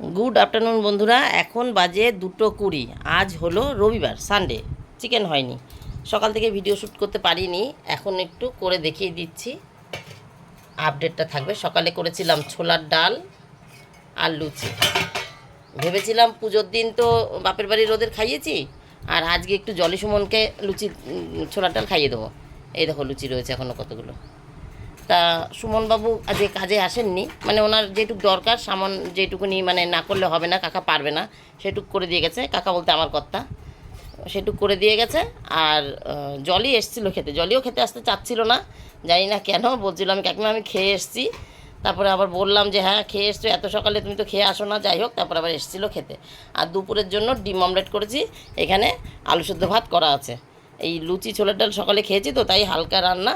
Good afternoon বন্ধুরা। এখন বাজে দুটো কুড়ি। আজ হলো রবিবার সানডে চিকেন হয়নি। সকাল থেকে ভিডিও শ্যুট করতে পারিনি। এখন একটু করে দেখিয়ে দিচ্ছি। আপডেটটা থাকবে। সকালে করেছিলাম ছোলার ডাল, আর লুচি। ভেবেছিলাম পুজোর দিন তো বাপের বাড়ি রোদের খাইয়েছি, আর আজকে একটু জলি সুমনকে লুচি ছোলার ডাল খাইয়ে দেবো। এই দেখো লুচি রয়েছে এখনও কতগুলো। তা সুমনবাবু আজকে কাজে আসেননি। মানে ওনার যেটুকু দরকার, সামান যেটুকুনি মানে না করলে হবে না, কাকা পারবে না, সেটুক করে দিয়ে গেছে। কাকা বলতে আমার কর্তা। সেটুক করে দিয়ে গেছে আর জলই এসছিল খেতে। জলিও খেতে আসতে চাচ্ছিল না, জানি না কেন, বলছিল আমি, কাকিমা, আমি খেয়ে এসছি। তারপরে আবার বললাম যে হ্যাঁ খেয়ে এসছো, এত সকালে তুমি তো খেয়ে আসো না, যাই হোক। তারপর আবার এসেছিল খেতে। আর দুপুরের জন্য ডিম অমলেট করেছি। এখানে আলু সেদ্ধ ভাত করা আছে। এই লুচি, ছোলার ডাল সকালে খেয়েছি তো, তাই হালকা রান্না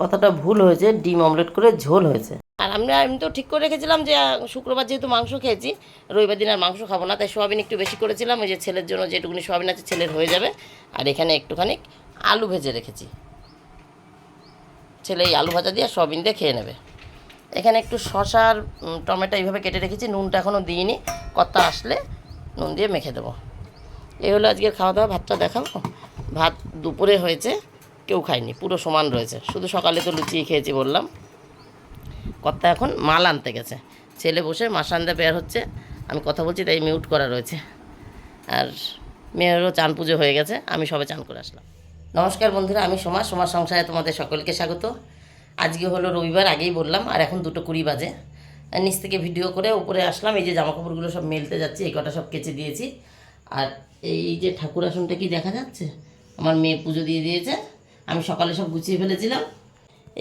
কথাটা ভুল হয়েছে, ডিম অমলেট করে ঝোল হয়েছে। আর আমরা আমি তো ঠিক করে রেখেছিলাম যে শুক্রবার যেহেতু মাংস খেয়েছি, রবিবার দিন আর মাংস খাব না, তাই সোয়াবিন একটু বেশি করেছিলাম, ওই যে ছেলের জন্য যেটুকুনি সোয়াবিন আছে ছেলের হয়ে যাবে। আর এখানে একটুখানি আলু ভেজে রেখেছি। ছেলে এই আলু ভাজা দিয়ে সোয়াবিন দিয়ে খেয়ে নেবে। এখানে একটু শশার টমেটো এইভাবে কেটে রেখেছি, নুনটা এখনও দিইনি কত্তা আসলে নুন দিয়ে মেখে দেবো। এই হলো আজকের খাওয়া দাওয়া, ভাতটা দেখাবো। ভাত দুপুরে হয়েছে কেউ খায়নি, পুরো সমান রয়েছে। শুধু সকালে তো লুচিয়ে খেয়েছি বললাম। কর্তা এখন মাল আনতে গেছে। ছেলে বসে মাস আনতে বের হচ্ছে, আমি কথা বলছি, তাই মিউট করা রয়েছে। আর মেয়েরও চান পুজো হয়ে গেছে, আমি সবে চান করে আসলাম। নমস্কার বন্ধুরা, আমি সোমা সোমার সংসারে তোমাদের সকলকে স্বাগত। আজকে হলো রবিবার, আগেই বললাম, আর এখন দুটো কুড়ি বাজে। নিচ থেকে ভিডিও করে উপরে আসলাম, এই যে জামা কাপড়গুলো সব মেলতে যাচ্ছি, এই কটা সব কেচে দিয়েছি। আর এই যে ঠাকুর আসনটা কি দেখা যাচ্ছে? আমার মেয়ে পুজো দিয়ে দিয়েছে। আমি সকালে সব গুছিয়ে ফেলেছিলাম।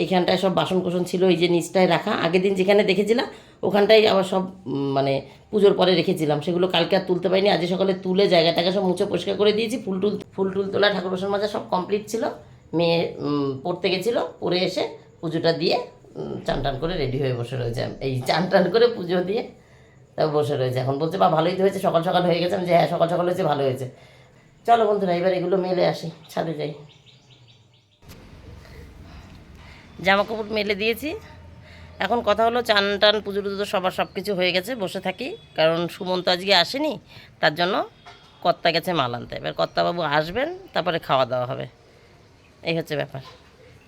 এইখানটায় সব বাসন কোসন ছিল, এই যে নিচটায় রাখা। আগের দিন যেখানে দেখেছিলাম, ওখানটায় আবার সব মানে পুজোর পরে রেখেছিলাম। সেগুলো কালকে আর তুলতে পারিনি। আজ সকালে তুলে জায়গাটাকে সব মুছে পরিষ্কার করে দিয়েছি। ফুল টুল ফুল টুল তোলা, ঠাকুর বাসন মাজা সব কমপ্লিট ছিল। মেয়ে পড়তে গেছিল, পড়ে এসে পুজোটা দিয়ে চান টান করে রেডি হয়ে বসে রয়েছে। এই চান টান করে পুজো দিয়ে তা বসে রয়েছে। এখন বলছে বা ভালোই তো হয়েছে। সকাল সকাল হয়ে গেছে। আমি যে হ্যাঁ সকাল সকাল হয়েছে, ভালো হয়েছে। চলো বন্ধুরা, এবার এগুলো মেলে আসি। ছাদে যাই। জামা কাপড় মেলে দিয়েছি। এখন কথা হলো চান টান, পুজো টুজো সবার সব কিছু হয়ে গেছে, বসে থাকি। কারণ সুমন তো আজকে আসেনি, তার জন্য কর্তা গেছে মাল আনতে। এবার কর্তাবাবু আসবেন, তারপরে খাওয়া দাওয়া হবে। এই হচ্ছে ব্যাপার।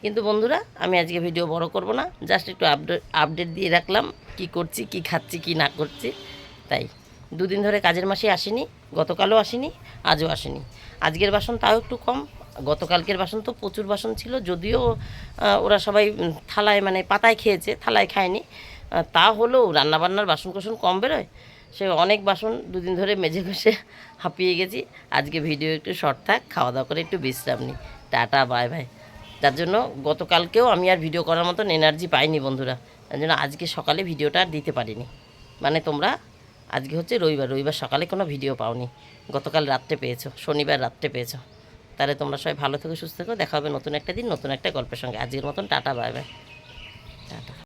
কিন্তু বন্ধুরা, আমি আজকে ভিডিও বড় করব না, জাস্ট একটু আপডেট আপডেট দিয়ে রাখলাম কি করছি, কি খাচ্ছি, কি না করছি, তাই। দুদিন ধরে কাজের মাসে আসেনি, গতকালও আসেনি, আজও আসেনি। আজকের বাসন তাও একটু কম গতকালকের বাসন তো প্রচুর বাসন ছিল, যদিও ওরা সবাই থালায় মানে পাতায় খেয়েছে, থালায় খায়নি। তা হলেও রান্নাবান্নার বাসন কোসন কম বেরোয়, সে অনেক বাসন দুদিন ধরে মেজে ঘষে হাঁপিয়ে গেছি। আজকে ভিডিও একটু শর্ট থাক, খাওয়া দাওয়া করে একটু বিশ্রাম নিই। Tata, bye bye. তার জন্য গতকালকেও আমি আর ভিডিও করার মতন এনার্জি পাইনি বন্ধুরা। তার জন্য আজকে সকালে ভিডিওটা আর দিতে পারিনি। মানে তোমরা, আজকে হচ্ছে রবিবার রবিবার সকালে কোনো ভিডিও পাওনি। গতকাল রাত্রে পেয়েছ, শনিবার রাত্রে পেয়েছ। তাহলে তোমরা সবাই ভালো থেকো, সুস্থ থেকো। দেখা হবে নতুন একটা দিন, নতুন একটা গল্পের সঙ্গে। আজকের মতন, টাটা, বাই বাই।